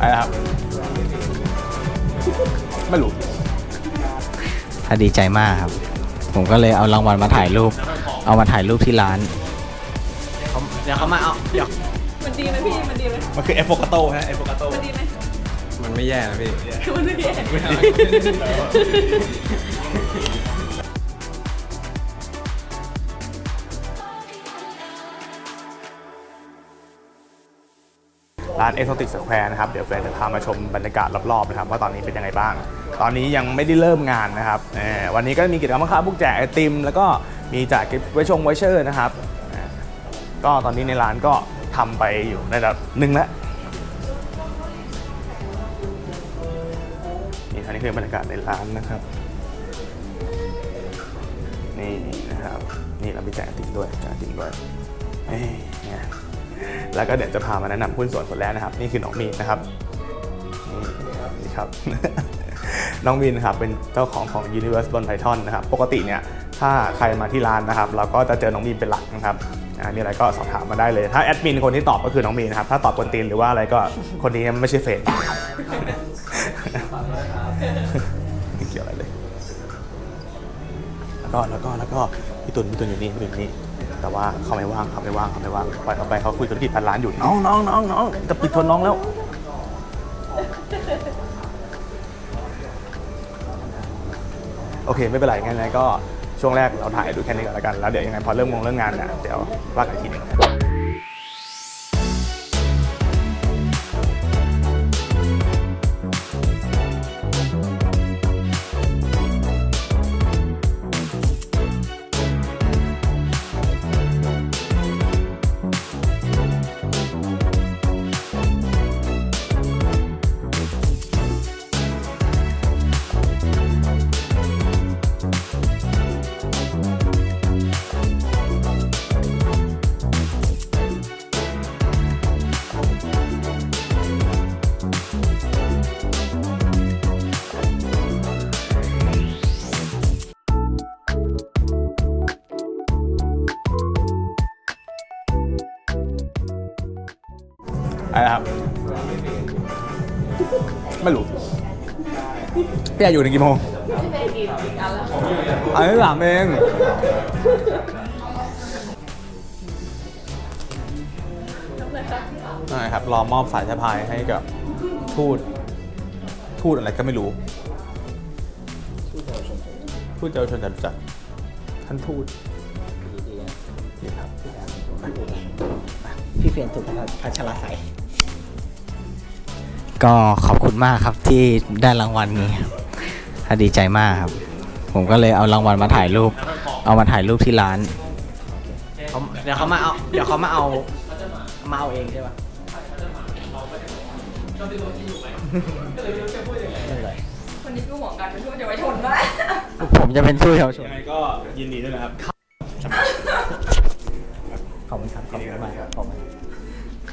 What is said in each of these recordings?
อะไรนะครับ ไม่รู้ ถ้าดีใจมากครับ ผมก็เลยเอารางวัลมาถ่ายรูป เอามาถ่ายรูปที่ร้าน เดี๋ยวเขามาเอาเดี๋ยวมันดีไหมพี่ มันดีไหมมันคือเอฟโฟกาโต้ฮะเอฟโฟกาโต้มันดีไหมมันไม่แย่นะพี่ มันไม่ดี ร้านเอ o โ i ติกสแควร์นะครับ เดี๋ยวแฟนจะพามาชมบรรยากาศรอบๆนะครับว่าตอนนี้เป็นยังไงบ้าง ตอนนี้ยังไม่ได้เริ่มงานนะครับวันนี้ก็มีกิจกรรมค้าพวกแจกไอติม แล้วก็มีแจกกิฟต์ไวชงไวเชอร์นะครับก็ตอนนี้ในร้านก็ทำไปอยู่ในระดับหนึ่งแล้วนี่อันนี้คือบรรยากาศในร้านนะครับ นี่นะครับ นี่เรามีแจกไอติมด้วยแจกไอติมด้วยเอ้ยเนี่ย แล้วก็เดี๋ยวจะพามาแนะนำหุ้นส่วนคนแรกนะครับ นี่คือน้องมีนนะครับนี่ครับ น้องมีนครับเป็นเจ้าของของ Universe Bond Python นะครับ ปกติเนี่ยถ้าใครมาที่ร้านนะครับ เราก็จะเจอน้องมีนเป็นหลักนะครับอ่ามีอะไรก็สอบถามมาได้เลย ถ้าแอดมินคนที่ตอบก็คือน้องมีนครับ ถ้าตอบคนตีนหรือว่าอะไรก็คนนี้ไม่ใช่เฟนไม่เกี่ยวอะไรเลย แล้วก็แล้วก็แล้วก็พี่ตุนพี่ตุนอยู่นี่พี่ตุนอยู่นี่ แต่ว่าเขาไม่ว่างเขาไม่ว่างเขาไม่ว่างปล่อยเขาไปเขาคุยธุรกิจพันล้านอยู่น้องน้องน้องน้องจะปิดทนน้องแล้ว โอเคไม่เป็นไรงั้นไงก็ช่วงแรกเราถ่ายดูแค่นี้ก่อนแล้วกัน แล้วเดี๋ยวยังไงพอเริ่มงงเรื่องงานเนี่ยเดี๋ยวว่ากันอีกทีหนึง อะไรนะครับ ไม่รู้พี่อยากอยู่ถึงกี่โมงอันนี้สามเองใช่ครับรอมอบสายสะพายให้กับทูตทูตอะไรก็ไม่รู้ทูตเยาวชนจตุจักรท่านทูตนี่ครับพี่เฟียนสุขพัชรศัย ก็ขอบคุณมากครับที่ได้รางวัลนี้ครับถ้าดีใจมากครับ ผมก็เลยเอารางวัลมาถ่ายรูป เอามาถ่ายรูปที่ร้านเขาเดี๋ยวเขามาเอาเดี๋ยวเขามาเอามาเอาเองใช่ปะไม่เป็นไรคนนี้คือห่วงการเป็นผู้เยาวชนมากผมจะเป็นผู้เยาวชนยังไงก็ยินดีด้วยนะครับขอบคุณครับขอบคุณมากครับขอบคุณ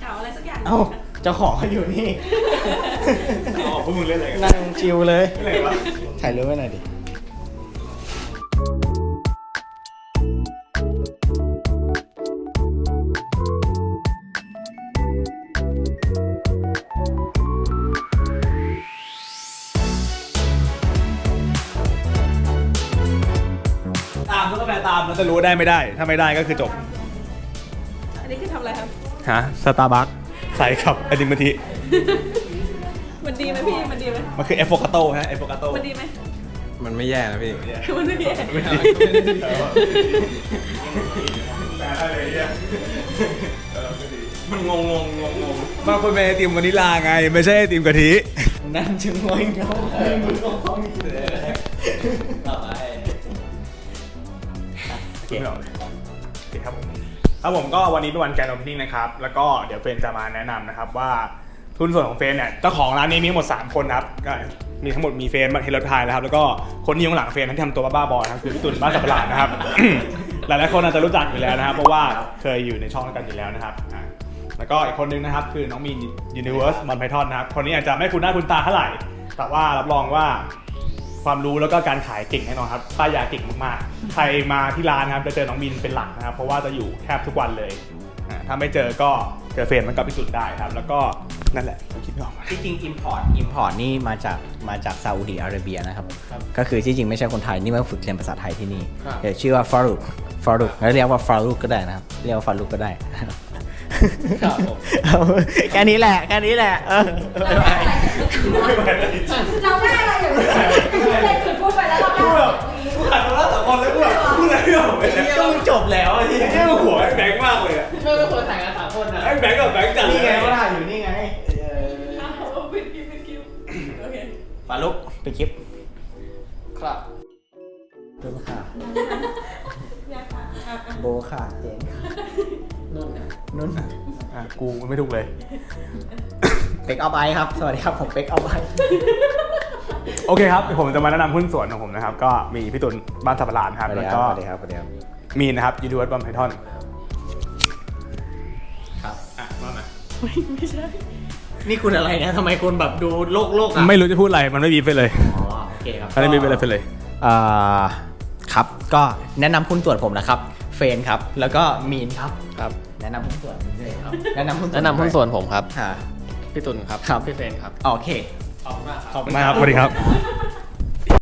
เก่าอะไรสักอย่าง เอ้า เจ้าของเขาอยู่นี่อ๋อพวกมึงเล่นอะไรกันนั่งชิวเลยเล่นอะไรวะถ่ายรูปไว้หน่อยดิตามก็แปลตามเราจะรู้ว่าได้ไม่ได้ ถ้าไม่ได้ก็คือจบ อันนี้คือทำอะไรครับ ฮะสตาร์บัค ใส่กับไอติมกะทิมันดีไหมพี่ มันดีไหมมันคือเอฟโฟกาโต้ฮะเอฟโฟกาโต้มันดีไหมมันไม่แย่นะพี่มันไม่ดีไม่ได้มันงงงงงงบางคนเป็นไอติมวานิลาไง ไม่ใช่ไอติมกะทินั่งชิวงอยเงามือของเขามีเลยต่อไปโอเคโอเคครับผม ครับผมก็วันนี้เป็นวันแกนโอเพนนิ่งนะครับ แล้วก็เดี๋ยวเฟรนจะมาแนะนำนะครับว่าทุนส่วนของเฟรนเนี่ยเจ้าของร้านนี้มีทั้งหมด 3 คนครับก็มีทั้งหมดมีเฟรนมาเฮลโลไทยนะครับแล้วก็คนที่อยู่ข้างหลังเฟรนที่ทำตัวบ้าๆบอนะครับคือพี่ตุ่นบ้าสับปะหลาดนะครับ หลายๆคนอาจจะรู้จักอยู่แล้วนะครับ เพราะว่าเคยอยู่ในช่องกันอยู่แล้วนะครับอ่าแล้วก็อีกคนนึงนะครับคือน้องมีน Universe Mon Python นะครับคนนี้อาจจะไม่คุ้นหน้าคุ้นตาเท่าไหร่ แต่ว่ารับรองว่า ความรู้แล้วก็การขายเก่งแน่นอนครับป้ายยาเก่งมากๆ ใครมาที่ร้านนะครับจะเจอน้องมินเป็นหลักนะครับ เพราะว่าจะอยู่แทบทุกวันเลยอ่าถ้าไม่เจอก็เจอเฟรนมันก็พิสูจน์ได้ครับ แล้วก็นั่นแหละผมคิดไม่ออก ที่จริง import import นี่มาจากมาจากซาอุดิอาระเบียนะครับก็คือที่จริงไม่ใช่คนไทยนี่มาฝึกเรียนภาษาไทยที่นี่เดี๋ยวชื่อว่าฟารุกฟารุกแล้วเรียกว่าฟารุกก็ได้นะครับ เรียกว่าฟารุกก็ได้ ครับผม เอาแค่นี้แหละแค่นี้แหละเออบ๊ายบายเราได้อะไรอย่างนี้เล่นคือพูดไปแล้วเราได้กูขัดตัวละสองคนแล้วกูแบบพูดอะไรไม่ออกเลยก็มึงจบแล้วอะที่ไอ้เนี่ยหัวไอ้แบงค์มากเลยอะไม่ก็คนถ่ายกันสามคนนะไอ้แบงค์กับแบงค์จัดนี่ไงว่าถ่ายอยู่นี่ไงเป็นคิวเป็นคิวโอเคฟารุกไปคลิปครับโบค่ะอยากอะอะอะโบค่ะเจน นุ่นนุ่นอะกูไม่ถูกเลย เป็กเอาไปครับ สวัสดีครับผมเป็กเอาไป โอเคครับเดี๋ยวผมจะมาแนะนำหุ้นส่วนของผมนะครับ ก็มีพี่ตุลบ้านสับปะรดครับ แล้วก็สวัสดีครับสวัสดีครับมีนนะครับยูทูบบัมไพทอนครับอะว่ามานี่คุณอะไรนะทำไมคุณแบบดูโลกโลกอะไม่รู้จะพูดอะไร มันไม่บีบไปเลย อ๋อ โอเคครับ มันไม่บีบไปเลยไปเลย อ่า ครับ ก็แนะนำหุ้นส่วนผมนะครับ เฟรนครับ แล้วก็มีนครับ ครับ แนะนำหุ้นส่วนผมด้วยครับ แนะนำหุ้นส่วนแนะนำหุ้นส่วนผมครับค่ะพี่ตุลครับ ครับ พี่เฟรนครับ โอเค ขอบคุณมากครับ มาครับสวัสดีครับเ